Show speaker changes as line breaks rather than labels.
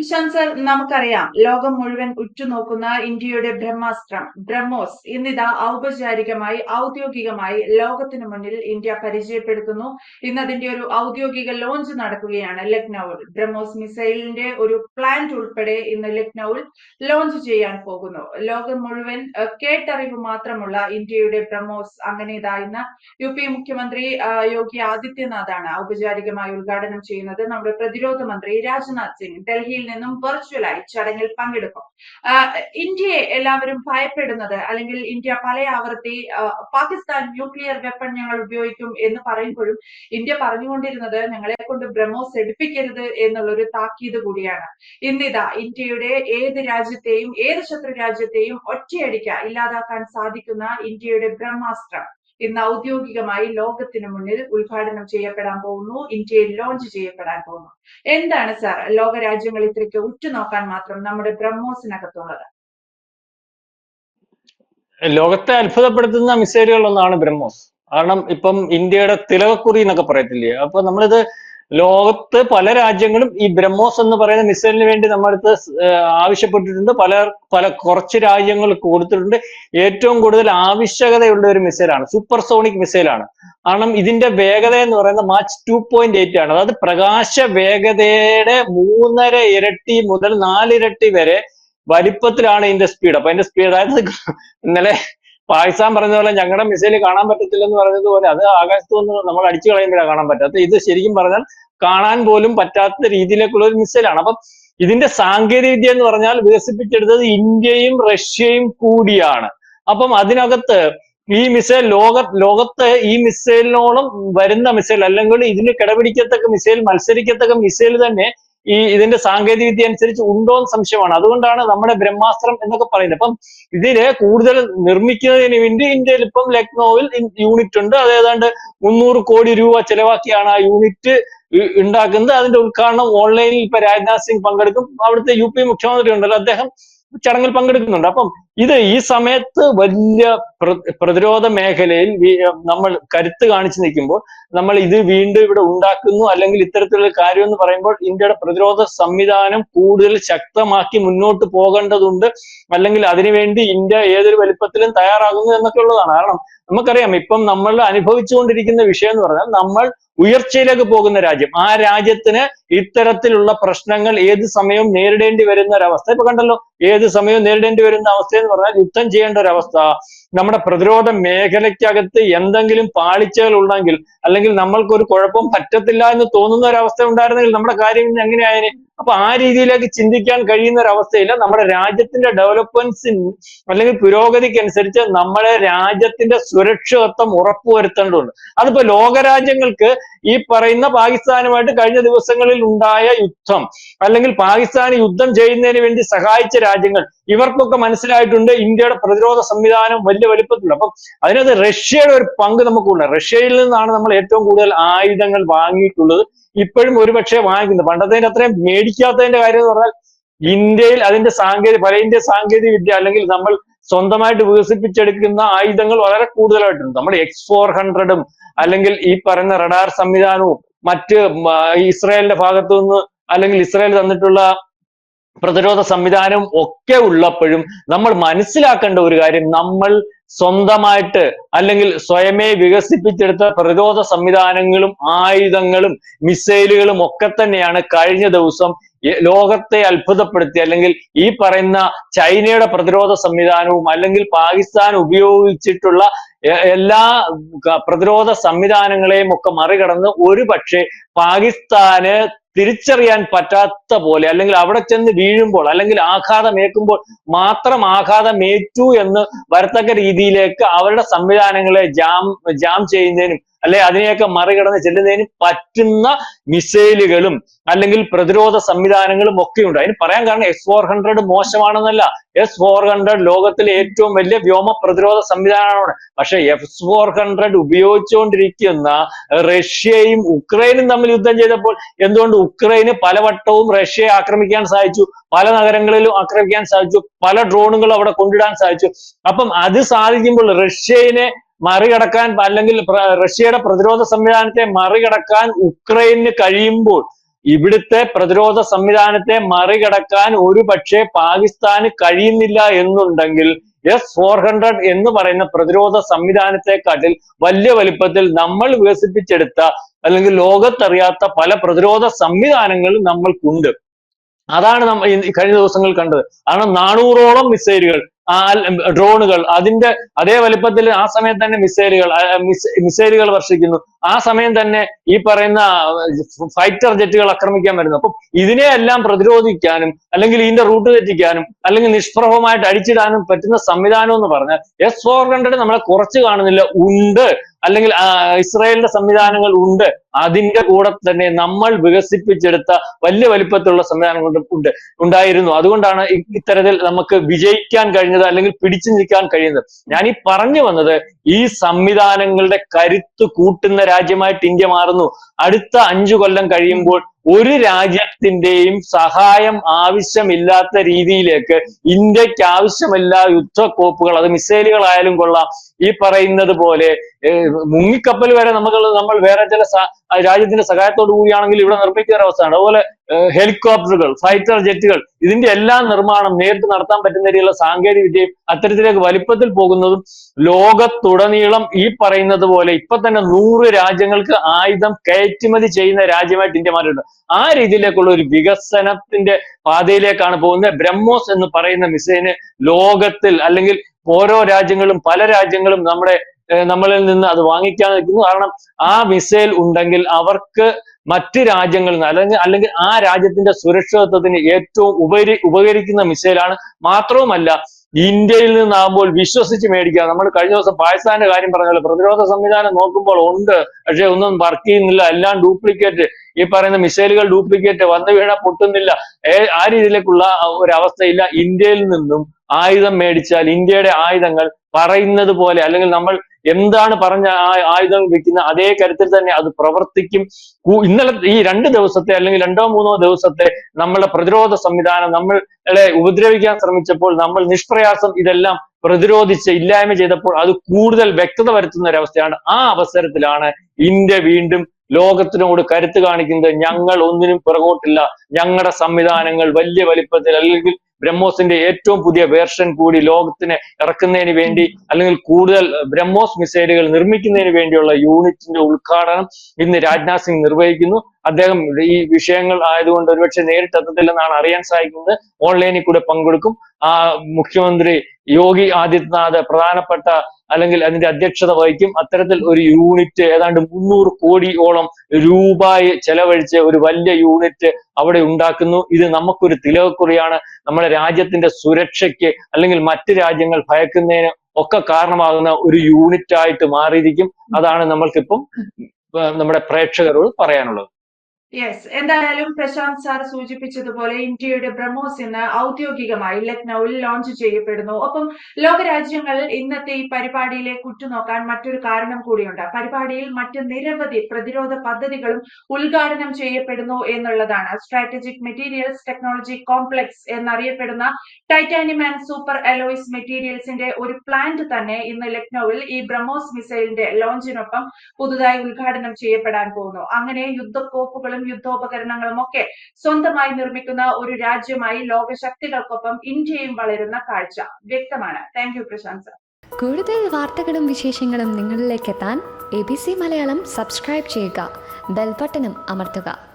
Ishant sir നമുക്കറിയാം ലോകം മുഴുവൻ ഉറ്റുനോക്കുന്ന ഇന്ത്യയുടെ ബ്രഹ്മാസ്ത്രം ബ്രഹ്മോസ് ഇന്നിതാ ഔപചാരികമായി ഔദ്യോഗികമായി ലോകത്തിനു മുന്നിൽ ഇന്ത്യ പരിചയപ്പെടുത്തുന്നു. ഇന്നതിന്റെ ഒരു ഔദ്യോഗിക ലോഞ്ച് നടക്കുകയാണ് ലക്നൌവിൽ. ബ്രഹ്മോസ് മിസൈലിന്റെ ഒരു പ്ലാന്റ് ഉൾപ്പെടെ ഇന്ന് ലക്നൌവിൽ ലോഞ്ച് ചെയ്യാൻ പോകുന്നു. ലോകം മുഴുവൻ കേട്ടറിവ് മാത്രമുള്ള ഇന്ത്യയുടെ ബ്രഹ്മോസ് അങ്ങനെ ഇതാ ഇന്ന് യു പി മുഖ്യമന്ത്രി യോഗി ആദിത്യനാഥാണ് ഔപചാരികമായി ഉദ്ഘാടനം ചെയ്യുന്നത്. നമ്മുടെ പ്രതിരോധ മന്ത്രി രാജ്നാഥ് സിംഗ് ഡൽഹിയിൽ നിന്നും വെർച്വലായി ചടങ്ങിൽ പങ്കെടുക്കും. ഇന്ത്യയെ എല്ലാവരും ഭയപ്പെടുന്നത് അല്ലെങ്കിൽ ഇന്ത്യ പല ആവർത്തി പാകിസ്ഥാൻ ന്യൂക്ലിയർ വെപ്പൺ ഞങ്ങൾ ഉപയോഗിക്കും എന്ന് പറയുമ്പോഴും ഇന്ത്യ പറഞ്ഞുകൊണ്ടിരുന്നത് ഞങ്ങളെ കൊണ്ട് ബ്രഹ്മോസ് എടുപ്പിക്കരുത് എന്നുള്ള ഒരു താക്കീത് കൂടിയാണ്. ഇന്നിതാ ഇന്ത്യയുടെ ഏത് രാജ്യത്തെയും ഏത് ശത്രു രാജ്യത്തെയും ഒറ്റയടിക്ക ഇല്ലാതാക്കാൻ സാധിക്കുന്ന ഇന്ത്യയുടെ ബ്രഹ്മാസ്ത്രം. ഇന്ന് ഔദ്യോഗികമായി ലോകത്തിന് മുന്നിൽ ഉദ്ഘാടനം ചെയ്യപ്പെടാൻ പോകുന്നു. ഇന്ത്യയിൽ ലോഞ്ച് ചെയ്യപ്പെടാൻ പോകുന്നു. എന്താണ് സാർ ലോക രാജ്യങ്ങൾ ഇത്രയ്ക്ക് ഉറ്റുനോക്കാൻ മാത്രം നമ്മുടെ ബ്രഹ്മോസിനകത്തുള്ളത്?
ലോകത്തെ അത്ഭുതപ്പെടുത്തുന്ന മിസൈലുകളൊന്നാണ് ബ്രഹ്മോസ്. കാരണം ഇപ്പം ഇന്ത്യയുടെ തിലകക്കുറി എന്നൊക്കെ പറയത്തില്ലേ? അപ്പൊ നമ്മളിത് ലോകത്ത് പല രാജ്യങ്ങളും ഈ ബ്രഹ്മോസ് എന്ന് പറയുന്ന മിസൈലിന് വേണ്ടി നമ്മളടുത്ത് ആവശ്യപ്പെട്ടിട്ടുണ്ട്. പല പല കുറച്ച് രാജ്യങ്ങൾ കൊടുത്തിട്ടുണ്ട്. ഏറ്റവും കൂടുതൽ ആവശ്യകതയുള്ള ഒരു മിസൈലാണ്. Super sonic മിസൈലാണ്. കാരണം ഇതിന്റെ വേഗത എന്ന് പറയുന്നത് മാച്ച് ടു പോയിന്റ് എയ്റ്റ് ആണ്. അതായത് പ്രകാശ വേഗതയുടെ മൂന്നര ഇരട്ടി മുതൽ നാലിരട്ടി വരെ വലിപ്പത്തിലാണ് ഇതിന്റെ സ്പീഡ് അപ്പൊ അതിന്റെ സ്പീഡ് അതായത് ഇന്നലെ പാകിസ്ഥാൻ പറഞ്ഞ പോലെ ഞങ്ങളുടെ മിസൈൽ കാണാൻ പറ്റത്തില്ലെന്ന് പറഞ്ഞതുപോലെ അത് ആകാശത്ത് നിന്ന് നമ്മൾ അടിച്ചു കളയുമ്പോഴാണ് കാണാൻ പറ്റാത്ത ഇത് ശരിക്കും പറഞ്ഞാൽ കാണാൻ പോലും പറ്റാത്ത രീതിയിലേക്കുള്ള ഒരു മിസൈലാണ് അപ്പം ഇതിന്റെ സാങ്കേതിക വിദ്യ എന്ന് പറഞ്ഞാൽ വികസിപ്പിച്ചെടുത്തത് ഇന്ത്യയും റഷ്യയും കൂടിയാണ്. അപ്പം അതിനകത്ത് ഈ മിസൈൽ ലോക ലോകത്ത് ഈ മിസൈലിനോളം വരുന്ന മിസൈൽ അല്ലെങ്കിൽ ഇതിന് കിടപിടിക്കത്തക്ക മിസൈൽ മത്സരിക്കത്തക്ക മിസൈൽ തന്നെ ഈ ഇതിന്റെ സാങ്കേതിക വിദ്യ അനുസരിച്ച് ഉണ്ടോ എന്ന് സംശയമാണ്. അതുകൊണ്ടാണ് നമ്മുടെ ബ്രഹ്മാസ്ത്രം എന്നൊക്കെ പറയുന്നത്. അപ്പം ഇതിൽ കൂടുതൽ നിർമ്മിക്കുന്നതിന് വേണ്ടി ഇന്ത്യയിൽ ഇപ്പം ലക്നൌവിൽ യൂണിറ്റ് ഉണ്ട്. അത് ഏതാണ്ട് മുന്നൂറ് കോടി രൂപ ചെലവാക്കിയാണ് ആ യൂണിറ്റ് ഉണ്ടാക്കുന്നത്. അതിന്റെ ഉദ്ഘാടനം ഓൺലൈനിൽ ഇപ്പൊ രാജ്നാഥ് സിംഗ് പങ്കെടുക്കും. അവിടുത്തെ യു പി മുഖ്യമന്ത്രി ഉണ്ടല്ലോ അദ്ദേഹം ചടങ്ങിൽ പങ്കെടുക്കുന്നുണ്ട്. അപ്പം ഇത് ഈ സമയത്ത് വലിയ പ്ര- പ്രതിരോധ മേഖലയിൽ നമ്മൾ കരുത്ത് കാണിച്ചു നിൽക്കുമ്പോൾ നമ്മൾ ഇത് വീണ്ടും ഇവിടെ ഉണ്ടാക്കുന്നു അല്ലെങ്കിൽ ഇത്തരത്തിലുള്ള കാര്യം എന്ന് പറയുമ്പോൾ ഇന്ത്യയുടെ പ്രതിരോധ സംവിധാനം കൂടുതൽ ശക്തമാക്കി മുന്നോട്ട് പോകേണ്ടതുണ്ട് അല്ലെങ്കിൽ അതിനുവേണ്ടി ഇന്ത്യ ഏതൊരു വലിപ്പത്തിലും തയ്യാറാകുന്നു എന്നൊക്കെ ഉള്ളതാണ്. കാരണം നമുക്കറിയാം ഇപ്പം നമ്മൾ അനുഭവിച്ചുകൊണ്ടിരിക്കുന്ന വിഷയം എന്ന് പറഞ്ഞാൽ നമ്മൾ ഉയർച്ചയിലേക്ക് പോകുന്ന രാജ്യം. ആ രാജ്യത്തിന് ഇത്തരത്തിലുള്ള പ്രശ്നങ്ങൾ ഏത് സമയവും നേരിടേണ്ടി വരുന്ന ഒരവസ്ഥ ഇപ്പൊ കണ്ടല്ലോ. ഏത് സമയവും നേരിടേണ്ടി വരുന്ന അവസ്ഥ പറഞ്ഞാൽ യുദ്ധം ചെയ്യേണ്ട ഒരവസ്ഥ നമ്മുടെ പ്രതിരോധ മേഖലയ്ക്കകത്ത് എന്തെങ്കിലും പാളിച്ചകൾ ഉണ്ടെങ്കിൽ അല്ലെങ്കിൽ നമ്മൾക്കൊരു കുഴപ്പം പറ്റത്തില്ല എന്ന് തോന്നുന്ന ഒരു അവസ്ഥ ഉണ്ടായിരുന്നെങ്കിൽ നമ്മുടെ കാര്യം ഇന്ന് എങ്ങനെയായേനെ? അപ്പൊ ആ രീതിയിലേക്ക് ചിന്തിക്കാൻ കഴിയുന്ന ഒരു അവസ്ഥയില്ല നമ്മുടെ രാജ്യത്തിന്റെ ഡെവലപ്മെന്റ്സിന് അല്ലെങ്കിൽ പുരോഗതിക്ക് അനുസരിച്ച് നമ്മുടെ രാജ്യത്തിന്റെ സുരക്ഷിതത്വം ഉറപ്പുവരുത്തേണ്ടതുണ്ട്. അതിപ്പോ ലോകരാജ്യങ്ങൾക്ക് ഈ പറയുന്ന പാകിസ്ഥാനുമായിട്ട് കഴിഞ്ഞ ദിവസങ്ങളിൽ ഉണ്ടായ യുദ്ധം അല്ലെങ്കിൽ പാകിസ്ഥാൻ യുദ്ധം ചെയ്യുന്നതിന് വേണ്ടി സഹായിച്ച രാജ്യങ്ങൾ ഇവർക്കൊക്കെ മനസ്സിലായിട്ടുണ്ട് ഇന്ത്യയുടെ പ്രതിരോധ സംവിധാനം വലിയ വലിപ്പത്തിലുള്ള അപ്പം അതിനകത്ത് റഷ്യയുടെ ഒരു പങ്ക് നമുക്കുണ്ട്. റഷ്യയിൽ നിന്നാണ് നമ്മൾ ഏറ്റവും കൂടുതൽ ആയുധങ്ങൾ വാങ്ങിയിട്ടുള്ളത്. ഇപ്പോഴും ഒരുപക്ഷെ വാങ്ങിക്കുന്നത്. പണ്ടത്തെ അത്രയും മേടിക്കാത്തതിന്റെ കാര്യം എന്ന് പറഞ്ഞാൽ ഇന്ത്യയിൽ അതിന്റെ സാങ്കേതിക പല ഇന്ത്യ സാങ്കേതിക വിദ്യ അല്ലെങ്കിൽ നമ്മൾ സ്വന്തമായിട്ട് വികസിപ്പിച്ചെടുക്കുന്ന ആയുധങ്ങൾ വളരെ കൂടുതലായിട്ടുണ്ട്. നമ്മൾ എക്സ് ഫോർ ഹൺഡ്രഡും അല്ലെങ്കിൽ ഈ പറയുന്ന റഡാർ സംവിധാനവും മറ്റ് ഇസ്രായേലിന്റെ ഭാഗത്തു നിന്ന് അല്ലെങ്കിൽ ഇസ്രായേൽ തന്നിട്ടുള്ള പ്രതിരോധ സംവിധാനവും ഒക്കെ ഉള്ളപ്പോഴും നമ്മൾ മനസ്സിലാക്കേണ്ട ഒരു കാര്യം നമ്മൾ സ്വന്തമായിട്ട് അല്ലെങ്കിൽ സ്വയമേ വികസിപ്പിച്ചെടുത്ത പ്രതിരോധ സംവിധാനങ്ങളും ആയുധങ്ങളും മിസൈലുകളും ഒക്കെ തന്നെയാണ് കഴിഞ്ഞ ദിവസം ലോകത്തെ അത്ഭുതപ്പെടുത്തി അല്ലെങ്കിൽ ഈ പറയുന്ന ചൈനയുടെ പ്രതിരോധ സംവിധാനവും അല്ലെങ്കിൽ പാകിസ്ഥാൻ ഉപയോഗിച്ചിട്ടുള്ള എല്ലാ പ്രതിരോധ സംവിധാനങ്ങളെയും ഒക്കെ മറികടന്ന് ഒരു പക്ഷേ പാകിസ്ഥാന് തിരിച്ചറിയാൻ പറ്റാത്ത പോലെ അല്ലെങ്കിൽ അവിടെ ചെന്ന് വീഴുമ്പോൾ അല്ലെങ്കിൽ ആഘാതമേൽക്കുമ്പോൾ മാത്രം ആഘാതമേറ്റു എന്ന് വരത്തക്ക രീതിയിലേക്ക് അവരുടെ സംവിധാനങ്ങളെ ജാം ജാം ചെയ്യുന്നതിനും അല്ലെ അതിനെയൊക്കെ മറികടന്ന് ചെല്ലുന്നതിന് പറ്റുന്ന മിസൈലുകളും അല്ലെങ്കിൽ പ്രതിരോധ സംവിധാനങ്ങളും ഒക്കെ ഉണ്ട് അതിന് പറയാൻ കാരണം എസ് ഫോർ ഹൺഡ്രഡ് മോശമാണെന്നല്ല. എസ് ഫോർ ഹൺഡ്രഡ് ലോകത്തിലെ ഏറ്റവും വലിയ വ്യോമ പ്രതിരോധ സംവിധാനമാണ്. പക്ഷെ എസ് ഫോർ ഹൺഡ്രഡ് ഉപയോഗിച്ചുകൊണ്ടിരിക്കുന്ന റഷ്യയും ഉക്രൈനും തമ്മിൽ യുദ്ധം ചെയ്തപ്പോൾ എന്തുകൊണ്ട് ഉക്രൈന് പലവട്ടവും റഷ്യയെ ആക്രമിക്കാൻ സാധിച്ചു? പല നഗരങ്ങളിലും ആക്രമിക്കാൻ സാധിച്ചു. പല ഡ്രോണുകളും അവിടെ കൊണ്ടിടാൻ സാധിച്ചു. അപ്പം അത് സാധിക്കുമ്പോൾ റഷ്യനെ മറികടക്കാൻ അല്ലെങ്കിൽ റഷ്യയുടെ പ്രതിരോധ സംവിധാനത്തെ മറികടക്കാൻ ഉക്രൈന് കഴിയുമ്പോൾ ഇവിടുത്തെ പ്രതിരോധ സംവിധാനത്തെ മറികടക്കാൻ ഒരു പക്ഷേ പാകിസ്ഥാന് കഴിയുന്നില്ല എന്നുണ്ടെങ്കിൽ എസ് ഫോർ ഹൺഡ്രഡ് എന്ന് പറയുന്ന പ്രതിരോധ സംവിധാനത്തെക്കാട്ടിൽ വലിയ വലിപ്പത്തിൽ നമ്മൾ വികസിപ്പിച്ചെടുത്ത അല്ലെങ്കിൽ ലോകത്തറിയാത്ത പല പ്രതിരോധ സംവിധാനങ്ങളും നമ്മൾക്കുണ്ട്. അതാണ് നമ്മൾ കഴിഞ്ഞ ദിവസങ്ങൾ കണ്ടത്. കാരണം നാനൂറോളം മിസൈലുകൾ ഡ്രോണുകൾ. അതിന്റെ അതേ വലിപ്പത്തിൽ ആ സമയത്ത് തന്നെ മിസൈലുകൾ മിസൈലുകൾ വർഷിക്കുന്നു. ആ സമയം തന്നെ ഈ പറയുന്ന ഫൈറ്റർ ജെറ്റുകൾ ആക്രമിക്കാൻ വരുന്നു. അപ്പം ഇതിനെയെല്ലാം പ്രതിരോധിക്കാനും അല്ലെങ്കിൽ ഇതിന്റെ റൂട്ട് തെറ്റിക്കാനും അല്ലെങ്കിൽ നിഷ്പ്രഭമായിട്ട് അടിച്ചിടാനും പറ്റുന്ന സംവിധാനം എന്ന് പറഞ്ഞാൽ എസ് ഫോർ ഹൺഡ്രഡ് നമ്മളെ കുറച്ച് കാണുന്നില്ല. ഉണ്ട്. അല്ലെങ്കിൽ ഇസ്രയേലിന്റെ സംവിധാനങ്ങൾ ഉണ്ട്. അതിന്റെ കൂടെ തന്നെ നമ്മൾ വികസിപ്പിച്ചെടുത്ത വലിയ വലിപ്പത്തിലുള്ള സംവിധാനങ്ങൾ ഉണ്ട് ഉണ്ടായിരുന്നു. അതുകൊണ്ടാണ് ഇത്തരത്തിൽ നമുക്ക് വിജയിക്കാൻ കഴിഞ്ഞത് അല്ലെങ്കിൽ പിടിച്ചു നിൽക്കാൻ കഴിയുന്നത്. ഞാൻ ഈ പറഞ്ഞു വന്നത് ഈ സംവിധാനങ്ങളുടെ കരുത്ത് കൂട്ടുന്ന രാജ്യമായിട്ട് ഇന്ത്യ മാറുന്നു. അടുത്ത അഞ്ചു കൊല്ലം കഴിയുമ്പോൾ ഒരു രാജ്യത്തിന്റെയും സഹായം ആവശ്യമില്ലാത്ത രീതിയിലേക്ക് ഇന്ത്യയ്ക്ക് ആവശ്യമില്ല യുദ്ധക്കോപ്പുകൾ അത് മിസൈലുകളായാലും കൊള്ളാം ഈ പറയുന്നത് പോലെ മുങ്ങിക്കപ്പൽ വരെ നമുക്ക് നമ്മൾ വേറെ ചില രാജ്യത്തിന്റെ സഹായത്തോടു കൂടിയാണെങ്കിൽ ഇവിടെ നിർമ്മിക്കുന്ന അവസ്ഥയാണ്. അതുപോലെ ഹെലികോപ്റ്ററുകൾ ഫൈറ്റർ ജെറ്റുകൾ ഇതിന്റെ എല്ലാം നിർമ്മാണം നേരിട്ട് നടത്താൻ പറ്റുന്ന രീതിയിലുള്ള സാങ്കേതിക വിദ്യയും അത്തരത്തിലേക്ക് വലിപ്പത്തിൽ പോകുന്നതും ലോകത്തുടനീളം ഈ പറയുന്നത് പോലെ ഇപ്പൊ തന്നെ നൂറ് രാജ്യങ്ങൾക്ക് ആയുധം കയറ്റുമതി ചെയ്യുന്ന രാജ്യമായിട്ട് ഇന്ത്യ മാറിയിട്ടുണ്ട്. ആ രീതിയിലേക്കുള്ള ഒരു വികസനത്തിന്റെ പാതയിലേക്കാണ് പോകുന്നത്. ബ്രഹ്മോസ് എന്ന് പറയുന്ന മിസൈന് ലോകത്തിൽ അല്ലെങ്കിൽ ഓരോ രാജ്യങ്ങളും പല രാജ്യങ്ങളും നമ്മുടെ നമ്മളിൽ നിന്ന് അത് വാങ്ങിക്കാൻ നിൽക്കുന്നു. കാരണം ആ മിസൈൽ ഉണ്ടെങ്കിൽ അവർക്ക് മറ്റ് രാജ്യങ്ങളിൽ നിന്ന് അല്ലെങ്കിൽ അല്ലെങ്കിൽ ആ രാജ്യത്തിന്റെ സുരക്ഷിതത്വത്തിന് ഏറ്റവും ഉപരി ഉപകരിക്കുന്ന മിസൈലാണ് മാത്രവുമല്ല ഇന്ത്യയിൽ നിന്നാകുമ്പോൾ വിശ്വസിച്ച് മേടിക്കുക. നമ്മൾ കഴിഞ്ഞ ദിവസം പാകിസ്ഥാന്റെ കാര്യം പറഞ്ഞല്ലോ. പ്രതിരോധ സംവിധാനം നോക്കുമ്പോൾ ഉണ്ട്. പക്ഷെ ഒന്നും വർക്ക് ചെയ്യുന്നില്ല. എല്ലാം ഡ്യൂപ്ലിക്കേറ്റ് ഈ പറയുന്ന മിസൈലുകൾ ഡ്യൂപ്ലിക്കേറ്റ് വന്നു വീണ പൊട്ടുന്നില്ല. ആ രീതിയിലേക്കുള്ള ഒരു അവസ്ഥയില്ല ഇന്ത്യയിൽ നിന്നും ആയുധം മേടിച്ചാൽ ഇന്ത്യയുടെ ആയുധങ്ങൾ പറയുന്നത് പോലെ അല്ലെങ്കിൽ നമ്മൾ എന്താണ് പറഞ്ഞ ആ ആയുധം വെക്കുന്ന അതേ കരുത്തിൽ തന്നെ അത് പ്രവർത്തിക്കും. ഇന്നലെ ഈ രണ്ട് ദിവസത്തെ അല്ലെങ്കിൽ രണ്ടോ മൂന്നോ ദിവസത്തെ നമ്മളുടെ പ്രതിരോധ സംവിധാനം നമ്മളെ ഉപദ്രവിക്കാൻ ശ്രമിച്ചപ്പോൾ നമ്മൾ നിഷ്പ്രയാസം ഇതെല്ലാം പ്രതിരോധിച്ച് ഇല്ലായ്മ ചെയ്തപ്പോൾ അത് കൂടുതൽ വ്യക്തത വരുത്തുന്ന ഒരവസ്ഥയാണ് ആ അവസരത്തിലാണ് ഇന്ത്യ വീണ്ടും ലോകത്തിനോട് കരുത്ത് കാണിക്കുന്നത് ഞങ്ങൾ ഒന്നിനും പിറകോട്ടില്ല. ഞങ്ങളുടെ സംവിധാനങ്ങൾ വലിയ വലിപ്പത്തിൽ അല്ലെങ്കിൽ ബ്രഹ്മോസിന്റെ ഏറ്റവും പുതിയ വേർഷൻ കൂടി ലോകത്തിന് ഇറക്കുന്നതിന് വേണ്ടി അല്ലെങ്കിൽ കൂടുതൽ ബ്രഹ്മോസ് മിസൈലുകൾ നിർമ്മിക്കുന്നതിന് വേണ്ടിയുള്ള യൂണിറ്റിന്റെ ഉദ്ഘാടനം ഇന്ന് രാജ്നാഥ് സിംഗ് നിർവഹിക്കുന്നു. അദ്ദേഹം ഈ വിഷയങ്ങൾ ആയതുകൊണ്ട് ഒരുപക്ഷെ നേരിട്ട് എത്തത്തില്ലെന്നാണ് അറിയാൻ സാധിക്കുന്നത്. ഓൺലൈനിൽ കൂടെ പങ്കെടുക്കും. ആ മുഖ്യമന്ത്രി യോഗി ആദിത്യനാഥ് പ്രധാനപ്പെട്ട അല്ലെങ്കിൽ അതിന്റെ അധ്യക്ഷത വഹിക്കും. അത്തരത്തിൽ ഒരു യൂണിറ്റ് ഏതാണ്ട് മുന്നൂറ് കോടിയോളം രൂപയെ ചെലവഴിച്ച് ഒരു വലിയ യൂണിറ്റ് അവിടെ ഉണ്ടാക്കുന്നു. ഇത് നമുക്കൊരു തിലകക്കുറിയാണ്. നമ്മുടെ രാജ്യത്തിന്റെ സുരക്ഷയ്ക്ക് അല്ലെങ്കിൽ മറ്റ് രാജ്യങ്ങൾ ഭയക്കുന്നതിന് ഒക്കെ കാരണമാകുന്ന ഒരു യൂണിറ്റ് ആയിട്ട് മാറിയിരിക്കും. അതാണ് നമ്മൾക്കിപ്പം നമ്മുടെ പ്രേക്ഷകരോട് പറയാനുള്ളത്.
യെസ് എന്തായാലും പ്രശാന്ത് സാർ സൂചിപ്പിച്ചതുപോലെ ഇന്ത്യയുടെ ബ്രഹ്മോസ് ഇന്ന് ഔദ്യോഗികമായി ലക്നൌവിൽ ലോഞ്ച് ചെയ്യപ്പെടുന്നു. ഒപ്പം ലോകരാജ്യങ്ങൾ ഇന്നത്തെ ഈ പരിപാടിയിലെ കുറ്റുനോക്കാൻ മറ്റൊരു കാരണം കൂടിയുണ്ട്. പരിപാടിയിൽ മറ്റ് നിരവധി പ്രതിരോധ പദ്ധതികളും ഉദ്ഘാടനം ചെയ്യപ്പെടുന്നു എന്നുള്ളതാണ്. സ്ട്രാറ്റജിക് മെറ്റീരിയൽസ് ടെക്നോളജി കോംപ്ലക്സ് എന്നറിയപ്പെടുന്ന ടൈറ്റാനിയം ആൻഡ് സൂപ്പർ അലോയ്സ് മെറ്റീരിയൽസിന്റെ ഒരു പ്ലാന്റ് തന്നെ ഇന്ന് ലക്നൌവിൽ ഈ ബ്രഹ്മോസ് മിസൈലിന്റെ ലോഞ്ചിനൊപ്പം പുതുതായി ഉദ്ഘാടനം ചെയ്യപ്പെടാൻ പോകുന്നു. അങ്ങനെ യുദ്ധക്കോപ്പുകളും യുദ്ധോപകരണങ്ങളും ഒക്കെ സ്വന്തമായി നിർമ്മിക്കുന്ന ഒരു രാജ്യമായി ലോകശക്തികൾക്കൊപ്പം ഇന്ത്യയും വളരുന്ന കാഴ്ച വ്യക്തമാണ്. താങ്ക് യു പ്രശാന്ത് സർ
കൂടുതൽ വാർത്തകളും വിശേഷങ്ങളും നിങ്ങളിലേക്ക് എത്താൻ A B C Malayalam subscribe ചെയ്യുക ബെൽബട്ടനും അമർത്തുക.